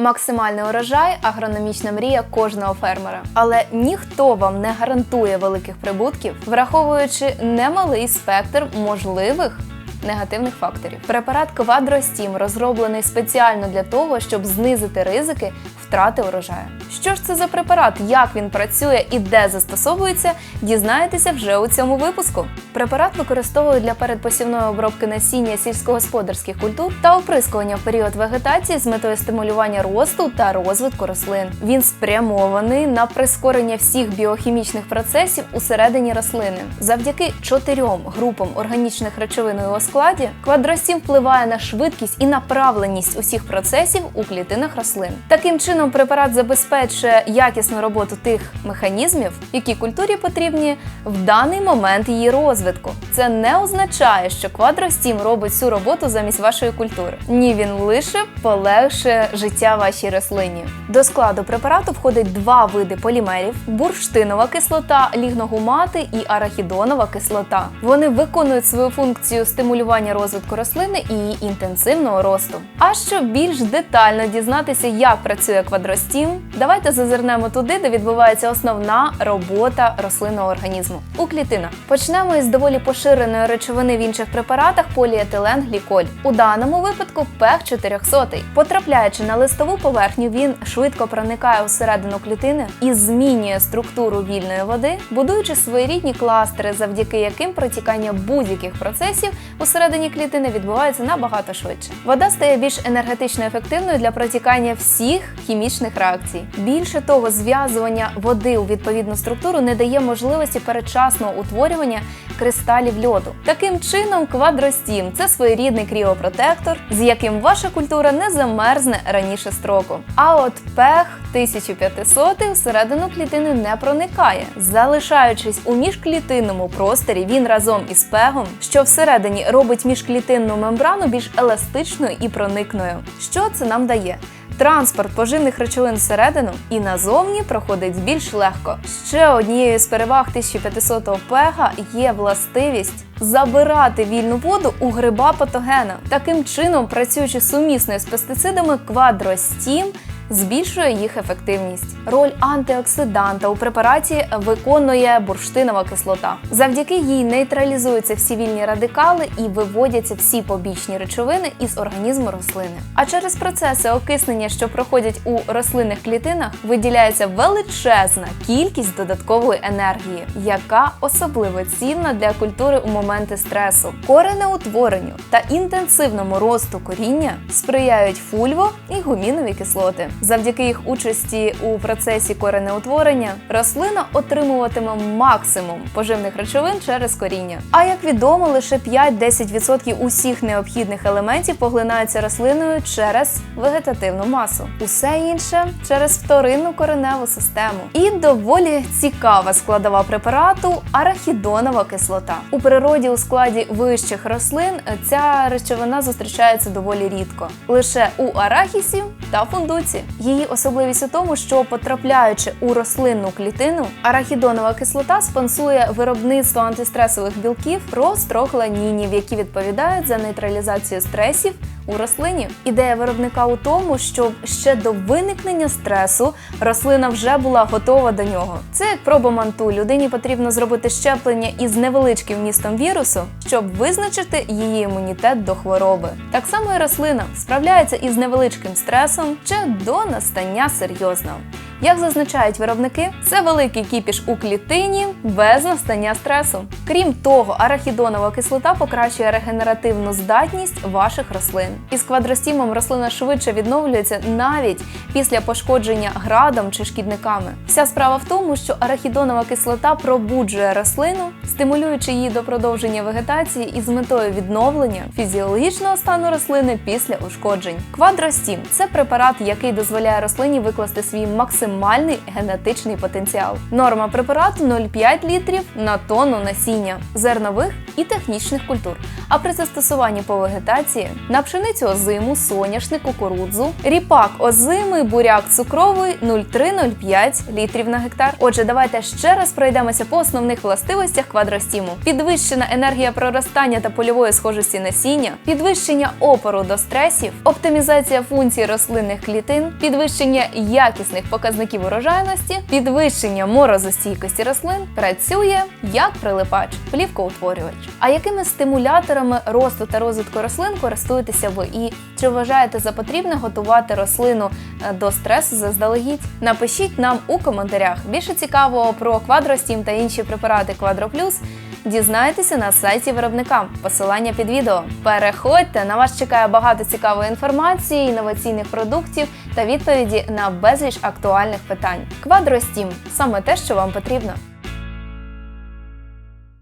Максимальний урожай агрономічна мрія кожного фермера. Але ніхто вам не гарантує великих прибутків, враховуючи немалий спектр можливих. Негативних факторів. Препарат Квадростім розроблений спеціально для того, щоб знизити ризики втрати урожаю. Що ж це за препарат, як він працює і де застосовується, дізнаєтеся вже у цьому випуску. Препарат використовують для передпосівної обробки насіння сільськогосподарських культур та оприскування в період вегетації з метою стимулювання росту та розвитку рослин. Він спрямований на прискорення всіх біохімічних процесів усередині рослини. Завдяки чотирьом групам органічних речовин у його складі квадростім впливає на швидкість і направленість усіх процесів у клітинах рослин. Таким чином, препарат забезпечує якісну роботу тих механізмів, які культурі потрібні в даний момент її розвитку. Це не означає, що квадростім робить всю роботу замість вашої культури. Ні, він лише полегшує життя вашій рослині. До складу препарату входить два види полімерів: бурштинова кислота, лігногумати і арахідонова кислота. Вони виконують свою функцію стимулювання розвитку рослини і її інтенсивного росту. А щоб більш детально дізнатися, як працює квадростім, давайте зазирнемо туди, де відбувається основна робота рослинного організму у клітинах. Почнемо із доволі поширеної речовини в інших препаратах поліетиленгліколь. У даному випадку ПЕХ 400. Потрапляючи на листову поверхню, він швидко проникає усередину клітини і змінює структуру вільної води, будуючи своєрідні кластери, завдяки яким протікання будь-яких процесів усередині клітини відбувається набагато швидше. Вода стає більш енергетично ефективною для протікання всіх хімічних реакцій. Більше того, зв'язування води у відповідну структуру не дає можливості передчасного утворювання кристалів льоду. Таким чином, квадростім це своєрідний кріопротектор, з яким ваша культура не замерзне раніше строку. А от пех 1500 всередину клітини не проникає, залишаючись у міжклітинному просторі, він разом із пегом, що всередині робить міжклітинну мембрану більш еластичною і проникною. Що це нам дає? Транспорт поживних речовин всередину і назовні проходить більш легко. Ще однією з переваг 1500 пега є властивість забирати вільну воду у гриба патогена. Таким чином, працюючи сумісно з пестицидами, квадростім збільшує їх ефективність. Роль антиоксиданта у препараті виконує бурштинова кислота. Завдяки їй нейтралізуються всі вільні радикали і виводяться всі побічні речовини із організму рослини. А через процеси окиснення, що проходять у рослинних клітинах, виділяється величезна кількість додаткової енергії, яка особливо цінна для культури у моменти стресу. Коренеутворенню та інтенсивному росту коріння сприяють фульво і гумінові кислоти. Завдяки їх участі у процесі коренеутворення рослина отримуватиме максимум поживних речовин через коріння. А як відомо, лише 5-10% усіх необхідних елементів поглинаються рослиною через вегетативну масу. Усе інше через вторинну кореневу систему. І доволі цікава складова препарату арахідонова кислота. У природі у складі вищих рослин ця речовина зустрічається доволі рідко. Лише у арахісів та фундуці. Її особливість у тому, що потрапляючи у рослинну клітину, арахідонова кислота спонсує виробництво антистресових білків розтрохланінів, які відповідають за нейтралізацію стресів у рослині. Ідея виробника у тому, щоб ще до виникнення стресу рослина вже була готова до нього. Це як проба манту. Людині потрібно зробити щеплення із невеличким вмістом вірусу, щоб визначити її імунітет до хвороби. Так само і рослина справляється із невеличким стресом ще до настання серйозного. Як зазначають виробники, це великий кіпіш у клітині без настання стресу. Крім того, арахідонова кислота покращує регенеративну здатність ваших рослин. Із квадростімом рослина швидше відновлюється навіть після пошкодження градом чи шкідниками. Вся справа в тому, що арахідонова кислота пробуджує рослину, стимулюючи її до продовження вегетації із метою відновлення фізіологічного стану рослини після ушкоджень. Квадростім це препарат, який дозволяє рослині викласти свій максимальний максимальний генетичний потенціал. Норма препарату 0,5 літрів на тонну насіння зернових і технічних культур. А при застосуванні по вегетації на пшеницю озиму, соняшник, кукурудзу, ріпак озимий, буряк цукровий 0,3-0,5 літрів на гектар. Отже, давайте ще раз пройдемося по основних властивостях квадростіму: підвищена енергія проростання та польової схожості насіння, підвищення опору до стресів, оптимізація функцій рослинних клітин, підвищення якісних показників урожайності, підвищення морозостійкості рослин працює як прилипач, плівкоутворювач. А якими стимуляторами росту та розвитку рослин користуєтеся ви? І чи вважаєте за потрібне готувати рослину е, до стресу заздалегідь? Напишіть нам у коментарях. Більше цікавого про квадростім та інші препарати Квадроплюс дізнайтеся на сайті виробника. Посилання під відео. Переходьте, на вас чекає багато цікавої інформації, інноваційних продуктів та відповіді на безліч актуальних питань. Квадростім саме те, що вам потрібно.